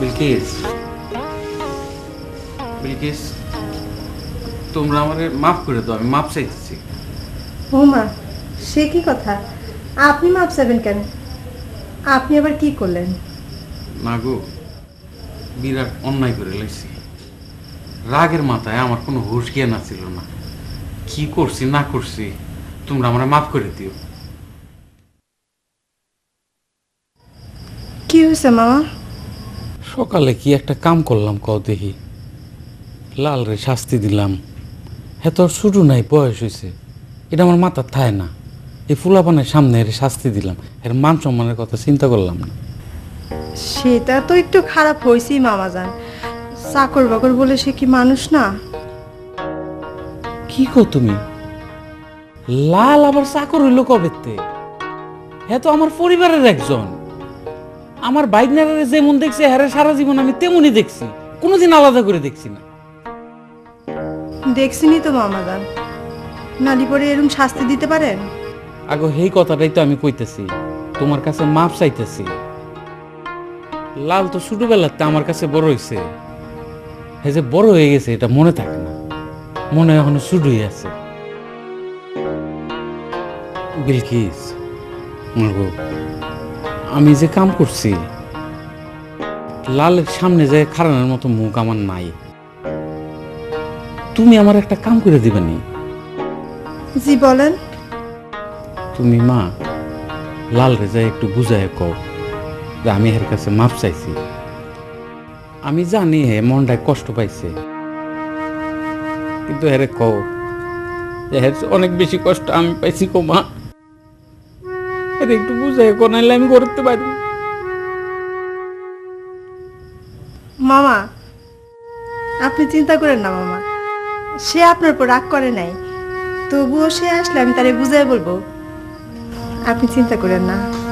বিলকিস বিলকিস তোমরা আমারে মাফ করে দাও আমি মাপ চাইতেছি। ও মা সে কি কথা? আপনি মাপ চাইবেন কেন? আপনি আবার কি করলেন? না গো বিরাট অন্যায় করে লাইছি। রাগের মাথায় আমার কোনো হুশ জ্ঞান ছিল না। কি করছি না করছি তোমরা আমরা মাফ করে দিও। কি হয়েছে মামা? সকালে কি একটা কাম করলাম কও দেখি। লাল রে শাস্তি দিলাম। হ্যাঁ তোর শুরু নাই বয়স হয়েছে এটা আমার মাথার থায় না। এই ফুলাপানের সামনে এর শাস্তি দিলাম। এর মান সম্মানের কথা চিন্তা করলাম না। সেটা তো একটু খারাপ হয়েছেই মামা যান চাকর বাকর বলে সে কি মানুষ না? কি কো তুমি? লাল আবার চাকর হইল কবেতে হ্যাঁ তো আমার পরিবারের একজন। আমার বাইকনারে যেমন দেখছি হ্যাঁ সারা জীবন আমি তেমনই দেখছি। কোনোদিন আলাদা করে দেখছি না। দেখছিনি তো মামা যান নালি পরে এরম শাস্তি দিতে পারেন? আগো সেই কথাটাই তো আমি কইতেছি। তোমার কাছে মাপ চাইতেছি। লাল তো ছোটবেলাতে আমার কাছে বড় হয়েছে হে যে বড় হয়ে গেছে এটা মনে থাকে না। মনে এখনও শুধুই আছে। বিলকিস মাগো, আমি যে কাম করছি লালের সামনে যে খারানোর মতো মুখ আমার নাই। তুমি আমার একটা কাম করে দিবানি। জি বলেন। তুমি মা লাল রেজা একটু বুঝায় কও যে আমি এর কাছে মাপ চাইছি। আমি জানি হে মনটায় কষ্ট পাইছে। কিন্তু হেরে কও যে হের অনেক বেশি কষ্ট আমি পাইছি কো মা। এর একটু বুঝাই কোনাইলে আমি করতে পারি। মামা, আপনি চিন্তা করেন না মামা। সে আপনার উপর রাগ করে নাই। তবুও সে আসলে আমি তারে বুঝাই বলব। আপনি চিন্তা করেন না।